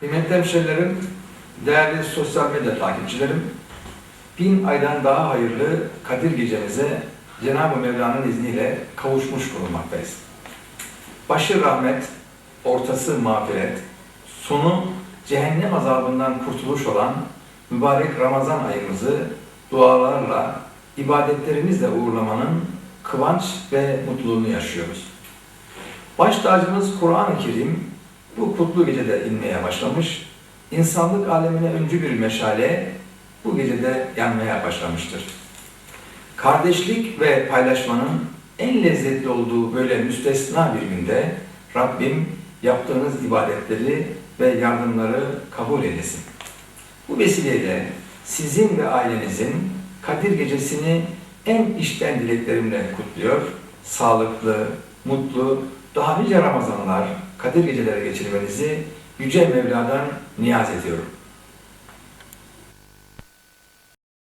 Kıymetli hemşehrilerim, değerli sosyal medya takipçilerim, bin aydan daha hayırlı Kadir gecemize Cenab-ı Mevla'nın izniyle kavuşmuş bulunmaktayız. Başı rahmet, ortası mağfiret, sonu cehennem azabından kurtuluş olan mübarek Ramazan ayımızı dualarla, ibadetlerimizle uğurlamanın kıvanç ve mutluluğunu yaşıyoruz. Baş tacımız Kur'an-ı Kerim bu kutlu gecede inmeye başlamış, insanlık alemine öncü bir meşale bu gecede yanmaya başlamıştır. Kardeşlik ve paylaşmanın en lezzetli olduğu böyle müstesna bir günde Rabbim yaptığınız ibadetleri ve yardımları kabul eylesin. Bu vesileyle sizin ve ailenizin Kadir Gecesi'ni en içten dileklerimle kutluyor. Sağlıklı, mutlu, daha nice Ramazanlar, Kadir Geceleri geçirmenizi Yüce Mevla'dan niyaz ediyorum.